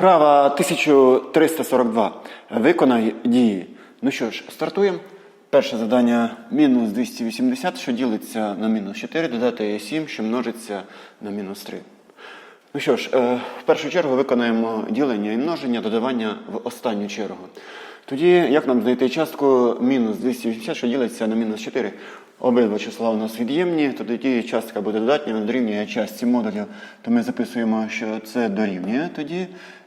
Вправа 1342. Виконай дії. Ну що ж, стартуємо. Перше завдання мінус 280, що ділиться на мінус 4, додати 7, що множиться на мінус 3. Ну що ж, е, в першу чергу виконаємо ділення і множення, додавання в останню чергу. Тоді, як нам знайти частку мінус 280, що ділиться на мінус 4? Обидва числа у нас від'ємні, то тоді частка буде додатня, вона дорівнює частці модулів. То ми записуємо, що це дорівнює тоді.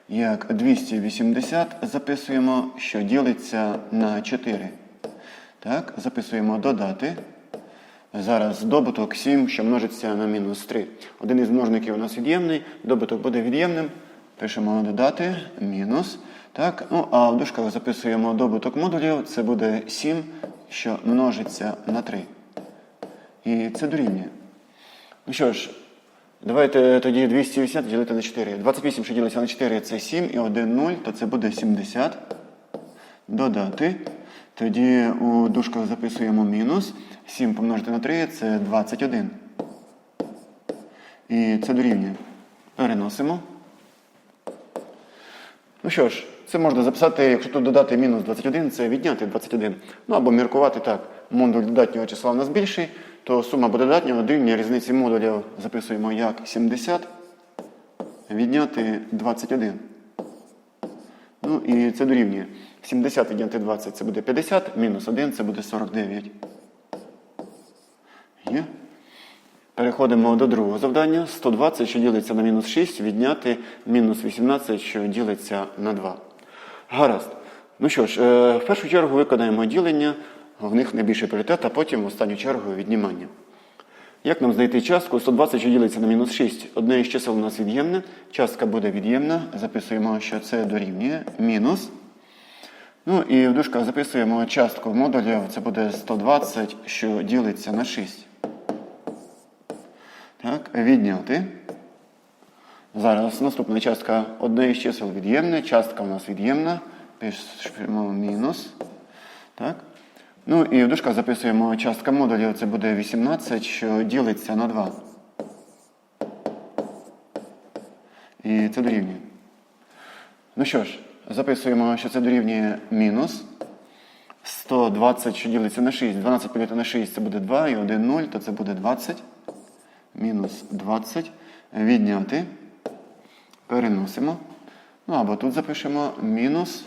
Як 280 записуємо, що ділиться на 4. Так, записуємо додати. Зараз добуток 7, що множиться на мінус 3. Один із множників у нас від'ємний, добуток буде від'ємним. Пишемо додати мінус. Так, ну, а в дужках записуємо добуток модулів. Це буде 7, що множиться на 3. І це дорівнює. Ну що ж, давайте тоді 280 ділити на 4. 28, що ділиться на 4, це 7 і 1 0, то це буде 70. Додати. Тоді у дужках записуємо мінус. 7 помножити на 3 це 21. І це дорівнює. Переносимо. Ну що ж, це можна записати, якщо тут додати мінус 21, це відняти 21. Ну або міркувати так. Модуль додатнього числа у нас більший, то сума додатнього дорівнює різниці модулів записуємо як 70. Відняти 21. Ну і це дорівнює. 70 відняти 20 це буде 50, мінус 1 це буде 49. Є. Переходимо до другого завдання. 120, що ділиться на мінус 6, відняти мінус 18, що ділиться на 2. Гаразд. Ну що ж, е, в першу чергу виконаємо ділення, в них найбільший пріоритет, а потім в останню чергу віднімання. Як нам знайти частку? 120, що ділиться на мінус 6. Одне із чисел у нас від'ємне. Частка буде від'ємна. Записуємо, що це дорівнює мінус. Ну і в дужках записуємо частку модулів. Це буде 120, що ділиться на 6. Так, відняти. Зараз наступна частка одне із чисел від'ємне. Частка у нас від'ємна. Пишемо мінус. Так. Ну і в дужках записуємо частка модулів, це буде 18, що ділиться на 2. І це дорівнює. Ну що ж, записуємо, що це дорівнює мінус. 120, що ділиться на 6. 12 поділити на 6 це буде 2 і 1 0, то це буде 20. Мінус 20. Відняти. Переносимо. Ну або тут запишемо мінус.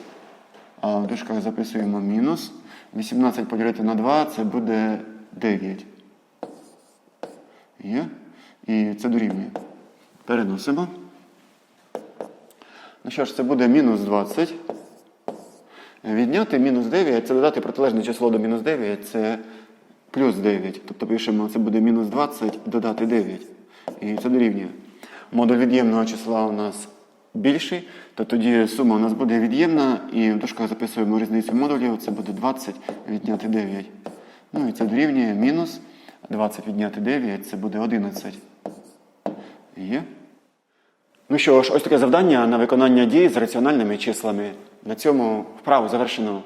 А в дужках записуємо мінус. 18 поділити на 2 це буде 9. Є. І це дорівнює. Переносимо. Ну що ж, це буде мінус 20. Відняти мінус 9, це додати протилежне число до мінус 9, це плюс 9. Тобто пишемо, це буде мінус 20, додати 9. І це дорівнює. Модуль від'ємного числа у нас більший, то тоді сума у нас буде від'ємна, і в дужках записуємо різницю модулів, це буде 20 відняти 9. Ну і це дорівнює мінус 20 відняти 9, це буде 11. Є. Ну що ж, ось таке завдання на виконання дій з раціональними числами. На цьому вправу завершено.